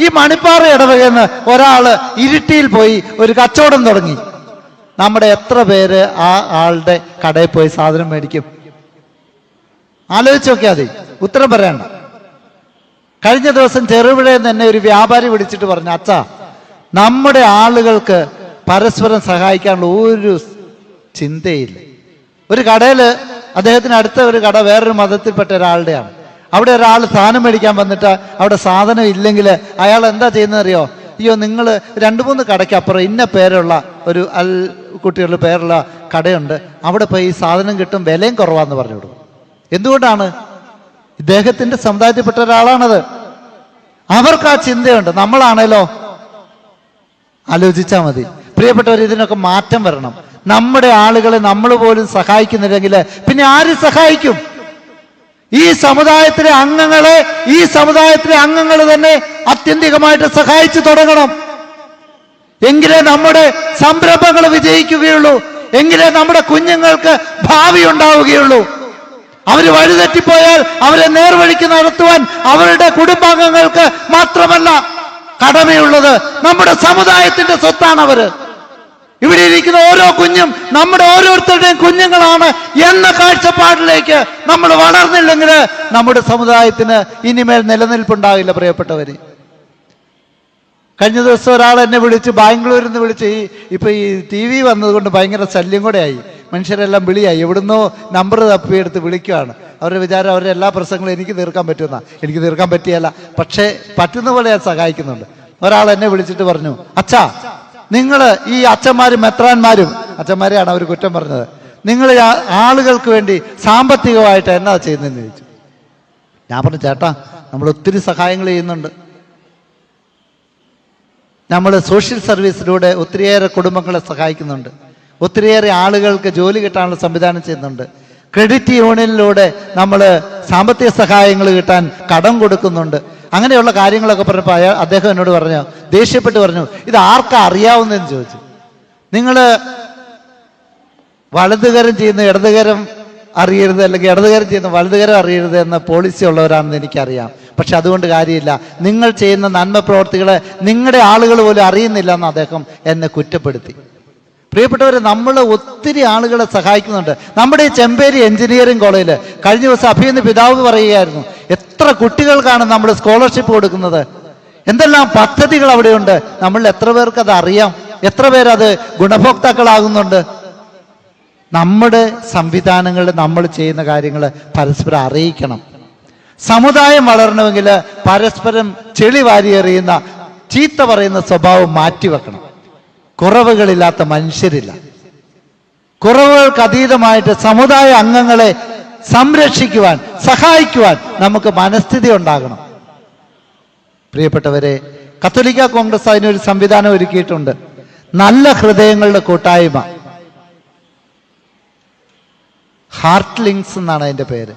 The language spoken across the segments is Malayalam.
ഈ മണിപ്പാറ ഇടവകയെന്ന് ഒരാൾ ഇരുട്ടിയിൽ പോയി ഒരു കച്ചവടം തുടങ്ങി. നമ്മുടെ എത്ര പേര് ആ ആളുടെ കടയിൽ പോയി സാധനം മേടിക്കും? ആലോചിച്ച് നോക്കിയാൽ മതി ഉത്തരം പറയണ്ട. കഴിഞ്ഞ ദിവസം ചെറുപുഴയിൽ എന്നെ ഒരു വ്യാപാരി വിളിച്ചിട്ട് പറഞ്ഞു അച്ഛാ നമ്മുടെ ആളുകൾക്ക് പരസ്പരം സഹായിക്കാനുള്ള ഒരു ചിന്തയില്ല. ഒരു കടയിൽ അദ്ദേഹത്തിന് അടുത്ത ഒരു കട വേറൊരു മതത്തിൽപ്പെട്ട ഒരാളുടെയാണ്. അവിടെ ഒരാൾ സാധനം മേടിക്കാൻ വന്നിട്ട് അവിടെ സാധനം ഇല്ലെങ്കിൽ അയാൾ എന്താ ചെയ്യുന്നത് അറിയോ അയ്യോ നിങ്ങൾ രണ്ട് മൂന്ന് കടയ്ക്കപ്പുറം ഇന്ന പേരുള്ള ഒരു അൽ കുട്ടികളുടെ പേരുള്ള കടയുണ്ട്. അവിടെ പോയി സാധനം കിട്ടും വിലയും കുറവാന്ന് പറഞ്ഞു കൊടുക്കും. എന്തുകൊണ്ടാണ്? ഇദ്ദേഹത്തിന്റെ സമുദായത്തിൽപ്പെട്ട ഒരാളാണത്. അവർക്ക് ആ ചിന്തയുണ്ട്. നമ്മളാണേലോ? ആലോചിച്ചാൽ മതി. പ്രിയപ്പെട്ടവർ ഇതിനൊക്കെ മാറ്റം വരണം. നമ്മുടെ ആളുകളെ നമ്മൾ പോലും സഹായിക്കുന്നില്ലെങ്കിൽ പിന്നെ ആര് സഹായിക്കും? ഈ സമുദായത്തിലെ അംഗങ്ങളെ ഈ സമുദായത്തിലെ അംഗങ്ങൾ തന്നെ അത്യന്തികമായിട്ട് സഹായിച്ചു തുടങ്ങണം. എങ്കിലേ നമ്മുടെ സംരംഭങ്ങൾ വിജയിക്കുകയുള്ളൂ. എങ്കിലേ നമ്മുടെ കുഞ്ഞുങ്ങൾക്ക് ഭാവി ഉണ്ടാവുകയുള്ളൂ. അവർ വഴിതെറ്റിപ്പോയാൽ അവരെ നേർവഴിക്ക് നടത്തുവാൻ അവരുടെ കുടുംബാംഗങ്ങൾക്ക് മാത്രമല്ല കടമയുള്ളത്. നമ്മുടെ സമുദായത്തിന്റെ സ്വത്താണ് അവർ ഇവിടെ ഇരിക്കുന്ന ഓരോ കുഞ്ഞും നമ്മുടെ ഓരോരുത്തരുടെയും കുഞ്ഞുങ്ങളാണ് എന്ന കാഴ്ചപ്പാടിലേക്ക് നമ്മൾ വളർന്നില്ലെങ്കിൽ നമ്മുടെ സമുദായത്തിന് ഇനിമേൽ നിലനിൽപ്പുണ്ടാകില്ല പ്രിയപ്പെട്ടവര്. കഴിഞ്ഞ ദിവസം ഒരാൾ എന്നെ വിളിച്ച് ബാംഗ്ലൂരിൽ നിന്ന് വിളിച്ച് ഈ ഇപ്പൊ ഈ ടി വി വന്നതുകൊണ്ട് ഭയങ്കര ശല്യം കൂടെ ആയി മനുഷ്യരെല്ലാം വിളിയായി. എവിടുന്നോ നമ്പർ തപ്പിയെടുത്ത് വിളിക്കുകയാണ് അവരുടെ വിചാരം അവരുടെ എല്ലാ പ്രശ്നങ്ങളും എനിക്ക് തീർക്കാൻ പറ്റുന്ന എനിക്ക് തീർക്കാൻ പറ്റിയല്ല. പക്ഷേ പറ്റുന്ന പോലെ ഞാൻ സഹായിക്കുന്നുണ്ട്. ഒരാൾ എന്നെ വിളിച്ചിട്ട് പറഞ്ഞു അച്ഛാ നിങ്ങൾ ഈ അച്ഛന്മാരും മെത്രാന്മാരും അച്ഛന്മാരെയാണ് അവർ കുറ്റം പറഞ്ഞത്. നിങ്ങൾ ആളുകൾക്ക് വേണ്ടി സാമ്പത്തികമായിട്ട് എന്നാ ചെയ്യുന്നതെന്ന് ചോദിച്ചു. ഞാൻ പറഞ്ഞു ചേട്ടാ നമ്മൾ ഒത്തിരി സഹായങ്ങൾ ചെയ്യുന്നുണ്ട്. നമ്മൾ സോഷ്യൽ സർവീസിലൂടെ ഒത്തിരിയേറെ കുടുംബങ്ങളെ സഹായിക്കുന്നുണ്ട്. ഒത്തിരിയേറെ ആളുകൾക്ക് ജോലി കിട്ടാനുള്ള സംവിധാനം ചെയ്യുന്നുണ്ട്. ക്രെഡിറ്റ് യൂണിയനിലൂടെ നമ്മൾ സാമ്പത്തിക സഹായങ്ങൾ കിട്ടാൻ കടം കൊടുക്കുന്നുണ്ട്. അങ്ങനെയുള്ള കാര്യങ്ങളൊക്കെ പറഞ്ഞപ്പോൾ അയാൾ അദ്ദേഹം എന്നോട് പറഞ്ഞു ദേഷ്യപ്പെട്ട് പറഞ്ഞു ഇത് ആർക്കാ അറിയാവുന്നതെന്ന് ചോദിച്ചു. നിങ്ങൾ വലതുകരം ചെയ്യുന്ന ഇടതുകരം അറിയരുത് അല്ലെങ്കിൽ ഇടതുകരം ചെയ്യുന്ന വലതുകരം അറിയരുത് എന്ന പോളിസി ഉള്ളവരാണെന്ന് എനിക്കറിയാം. പക്ഷെ അതുകൊണ്ട് കാര്യമില്ല. നിങ്ങൾ ചെയ്യുന്ന നന്മ പ്രവർത്തികളെ നിങ്ങളുടെ ആളുകൾ പോലും അറിയുന്നില്ല എന്ന് അദ്ദേഹം എന്നെ കുറ്റപ്പെടുത്തി. പ്രിയപ്പെട്ടവരെ നമ്മൾ ഒത്തിരി ആളുകളെ സഹായിക്കുന്നുണ്ട്. നമ്മുടെ ഈ ചെമ്പേരി എഞ്ചിനീയറിംഗ് കോളേജിൽ കഴിഞ്ഞ ദിവസം അഭിയെന്ന് പിതാവ് പറയുകയായിരുന്നു എത്ര കുട്ടികൾക്കാണ് നമ്മൾ സ്കോളർഷിപ്പ് കൊടുക്കുന്നത്? എന്തെല്ലാം പദ്ധതികൾ അവിടെയുണ്ട്? നമ്മൾ എത്ര പേർക്ക് അത് അറിയാം? എത്ര പേരത് ഗുണഭോക്താക്കളാകുന്നുണ്ട്? നമ്മുടെ സംവിധാനങ്ങളിൽ നമ്മൾ ചെയ്യുന്ന കാര്യങ്ങൾ പരസ്പരം അറിയിക്കണം. സമുദായം വളരണമെങ്കിൽ പരസ്പരം ചെളി വാരിയെറിയുന്ന ചീത്ത പറയുന്ന സ്വഭാവം മാറ്റിവെക്കണം. കുറവുകളില്ലാത്ത മനുഷ്യരില്ല. കുറവുകൾക്ക് അതീതമായിട്ട് സമുദായ അംഗങ്ങളെ സംരക്ഷിക്കുവാൻ സഹായിക്കുവാൻ നമുക്ക് മനസ്ഥിതി ഉണ്ടാകണം. പ്രിയപ്പെട്ടവരെ കത്തോലിക്ക കോൺഗ്രസ് അതിനൊരു സംവിധാനം ഒരുക്കിയിട്ടുണ്ട്. നല്ല ഹൃദയങ്ങളുടെ കൂട്ടായ്മ. ഹാർട്ട് ലിങ്ക്സ് എന്നാണ് അതിന്റെ പേര്.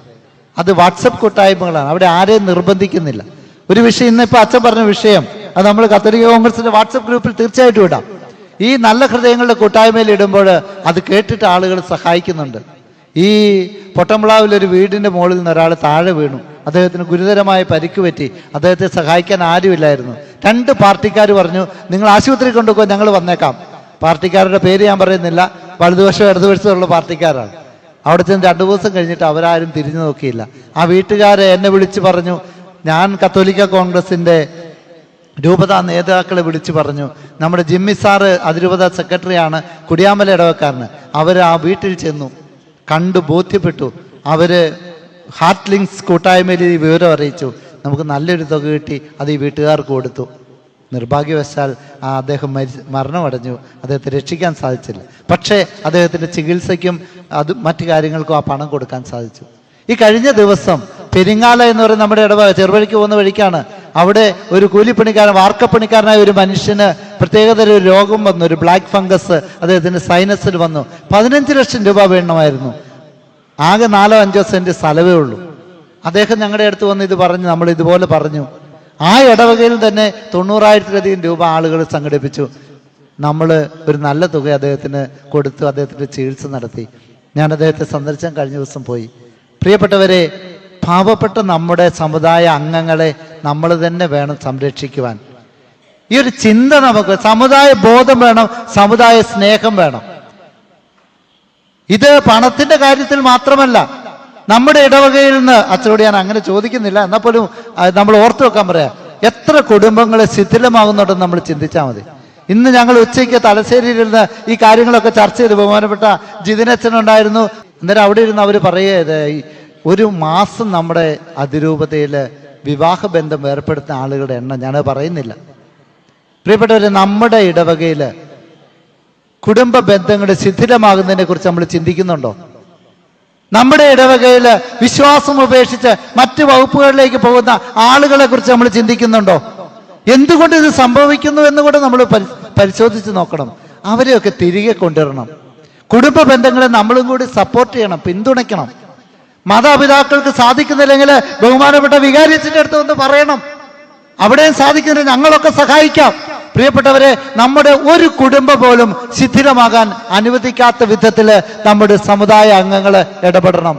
അത് വാട്സപ്പ് കൂട്ടായ്മകളാണ്. അവിടെ ആരെയും നിർബന്ധിക്കുന്നില്ല. ഒരു വിഷയം ഇന്നിപ്പോൾ അച്ഛൻ പറഞ്ഞ വിഷയം അത് നമ്മൾ കത്തോലിക്ക കോൺഗ്രസിന്റെ വാട്സപ്പ് ഗ്രൂപ്പിൽ തീർച്ചയായിട്ടും ഇടാം. ഈ നല്ല ഹൃദയങ്ങളുടെ കൂട്ടായ്മയിൽ ഇടുമ്പോൾ അത് കേട്ടിട്ട് ആളുകൾ സഹായിക്കുന്നുണ്ട്. ഈ പൊട്ടമ്പ്ളാവിലൊരു വീടിന്റെ മുകളിൽ നിന്ന് ഒരാൾ താഴെ വീണു. അദ്ദേഹത്തിന് ഗുരുതരമായ പരിക്ക് പറ്റി. അദ്ദേഹത്തെ സഹായിക്കാൻ ആരുമില്ലായിരുന്നു. രണ്ട് പാർട്ടിക്കാർ പറഞ്ഞു നിങ്ങൾ ആശുപത്രി കൊണ്ടുപോകാൻ ഞങ്ങൾ വന്നേക്കാം. പാർട്ടിക്കാരുടെ പേര് ഞാൻ പറയുന്നില്ല. വലതുവശം ഇടതുവശമുള്ള പാർട്ടിക്കാരാണ്. അവിടെ ചെന്ന് രണ്ടു ദിവസം കഴിഞ്ഞിട്ട് അവരാരും തിരിഞ്ഞു നോക്കിയില്ല. ആ വീട്ടുകാരെ എന്നെ വിളിച്ച് പറഞ്ഞു ഞാൻ കത്തോലിക്ക കോൺഗ്രസിന്റെ രൂപത നേതാക്കളെ വിളിച്ചു പറഞ്ഞു നമ്മുടെ ജിമ്മി സാറ് അതിരൂപത സെക്രട്ടറിയാണ് കുടിയാമല ഇടവക്കാരന്. അവർ ആ വീട്ടിൽ ചെന്നു കണ്ടു ബോധ്യപ്പെട്ടു. അവർ ഹാർട്ട് ലിങ്സ് കൂട്ടായ്മയിൽ ഈ വിവരം അറിയിച്ചു. നമുക്ക് നല്ലൊരു തുക കിട്ടി അത് ഈ വീട്ടുകാർക്ക് കൊടുത്തു. നിർഭാഗ്യവശാൽ ആ അദ്ദേഹം മരി മരണമടഞ്ഞു. അദ്ദേഹത്തെ രക്ഷിക്കാൻ സാധിച്ചില്ല. പക്ഷേ അദ്ദേഹത്തിന്റെ ചികിത്സയ്ക്കും അത് മറ്റു കാര്യങ്ങൾക്കും ആ പണം കൊടുക്കാൻ സാധിച്ചു. ഈ കഴിഞ്ഞ ദിവസം പെരിങ്ങാല എന്ന് പറയുന്ന നമ്മുടെ ഇടവ ചെറുവഴിക്ക് പോകുന്ന വഴിക്കാണ് അവിടെ ഒരു കൂലിപ്പണിക്കാരൻ വാർക്കപ്പണിക്കാരനായ ഒരു മനുഷ്യന് പ്രത്യേകതര ഒരു രോഗം വന്നു ഒരു ബ്ലാക്ക് ഫംഗസ് അദ്ദേഹത്തിന്റെ സൈനസിൽ വന്നു. പതിനഞ്ച് ലക്ഷം രൂപ വേണമായിരുന്നു. ആകെ നാലോ അഞ്ചോ സെന്റ് സ്ഥലമേ ഉള്ളൂ. അദ്ദേഹം ഞങ്ങളുടെ അടുത്ത് വന്ന് ഇത് പറഞ്ഞു നമ്മൾ ഇതുപോലെ പറഞ്ഞു. ആ ഇടവകയിൽ തന്നെ തൊണ്ണൂറായിരത്തിലധികം രൂപ ആളുകൾ സംഘടിപ്പിച്ചു. നമ്മൾ ഒരു നല്ല തുക അദ്ദേഹത്തിന് കൊടുത്തു അദ്ദേഹത്തിന്റെ ചികിത്സ നടത്തി. ഞാൻ അദ്ദേഹത്തെ സന്ദർശിച്ചാൽ കഴിഞ്ഞ ദിവസം പോയി. പ്രിയപ്പെട്ടവരെ പാവപ്പെട്ട നമ്മുടെ സമുദായ അംഗങ്ങളെ നമ്മൾ തന്നെ വേണം സംരക്ഷിക്കുവാൻ. ഈ ഒരു ചിന്ത നമുക്ക് സമുദായ ബോധം വേണം സമുദായ സ്നേഹം വേണം. ഇത് പണത്തിന്റെ കാര്യത്തിൽ മാത്രമല്ല നമ്മുടെ ഇടവകയിൽ നിന്ന് അച്ഛനോട് ഞാൻ അങ്ങനെ ചോദിക്കുന്നില്ല എന്നാൽ പോലും നമ്മൾ ഓർത്തു വെക്കാൻ പറയാം എത്ര കുടുംബങ്ങളെ ശിഥിലമാകുന്നുണ്ടെന്ന് നമ്മൾ ചിന്തിച്ചാൽ മതി. ഇന്ന് ഞങ്ങൾ ഉച്ചയ്ക്ക് തലശ്ശേരിയിലിരുന്ന് ഈ കാര്യങ്ങളൊക്കെ ചർച്ച ചെയ്ത് ബഹുമാനപ്പെട്ട ജിതിനച്ഛനുണ്ടായിരുന്നു അന്നേരം അവിടെ ഇരുന്ന് അവർ പറയുക ഒരു മാസം നമ്മുടെ അതിരൂപതയിൽ വിവാഹ ബന്ധം ഏർപ്പെടുത്തുന്ന ആളുകളുടെ എണ്ണം ഞാൻ പറയുന്നില്ല. പ്രിയപ്പെട്ടവരെ നമ്മുടെ ഇടവകയിൽ കുടുംബ ബന്ധങ്ങൾ ശിഥിലമാകുന്നതിനെ കുറിച്ച് നമ്മൾ ചിന്തിക്കുന്നുണ്ടോ? നമ്മുടെ ഇടവകയിൽ വിശ്വാസം ഉപേക്ഷിച്ച് മറ്റു വകുപ്പുകളിലേക്ക് പോകുന്ന ആളുകളെ കുറിച്ച് നമ്മൾ ചിന്തിക്കുന്നുണ്ടോ? എന്തുകൊണ്ട് ഇത് സംഭവിക്കുന്നു എന്ന് കൂടെ നമ്മൾ പരി- പരിശോധിച്ച് നോക്കണം. അവരെയൊക്കെ തിരികെ കൊണ്ടുവരണം. കുടുംബ ബന്ധങ്ങളെ നമ്മളും കൂടി സപ്പോർട്ട് ചെയ്യണം പിന്തുണയ്ക്കണം. മാതാപിതാക്കൾക്ക് സാധിക്കുന്നില്ലെങ്കിൽ ബഹുമാനപ്പെട്ട വികാരിച്ചിന്റെ അടുത്ത് ഒന്ന് പറയണം. അവിടെയും സാധിക്കുന്നില്ല. ഞങ്ങളൊക്കെ സഹായിക്കാം. പ്രിയപ്പെട്ടവരെ നമ്മുടെ ഒരു കുടുംബം പോലും ശിഥിലമാകാൻ അനുവദിക്കാത്ത വിധത്തിൽ നമ്മുടെ സമുദായ അംഗങ്ങൾ ഇടപെടണം.